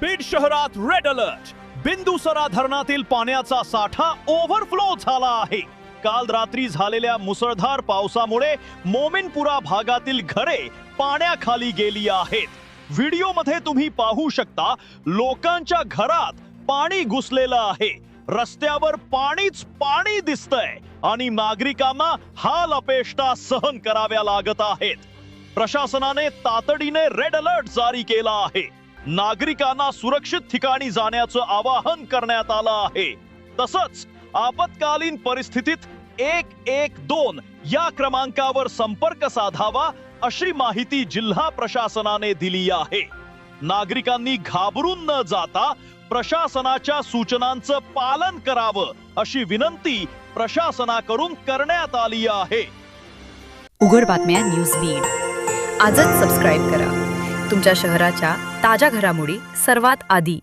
बीड शहरात red alert Bindusara धरणातील पाण्याचा साठा ओव्हरफ्लो झाला आहे. काल रात्री झालेल्या मुसळधार पावसामुळे मोमिनपुरा भागातील घरे पाण्याखाली गेली आहेत. व्हिडिओमध्ये तुम्ही पाहू शकता लोकांच्या घरात पाणी घुसलेलं आहे. रस्त्यावर पाणीच पाणी दिसतंय आणि नागरिकांना हाल अपेष्टा सहन कराव्या लागत आहेत. प्रशासनाने तातडीने रेड अलर्ट जारी केला आहे. नागरिकांना सुरक्षित ठिकाणी जाण्याचं आवाहन करण्यात आलं आहे. तसंच आपत्कालीन परिस्थितीत एक एक दोन या क्रमांकावर संपर्क साधावा अशी माहिती जिल्हा प्रशासनाने दिली आहे. नागरिकांनी घाबरून न जाता प्रशासनाच्या सूचनांचं पालन करावं अशी विनंती प्रशासनाकडून करण्यात आली आहे. उघड बातम्या न्यूज बीड. आजच सबस्क्राईब करा. तुमच्या शहराच्या ताज्या घडामोडी सर्वात आधी.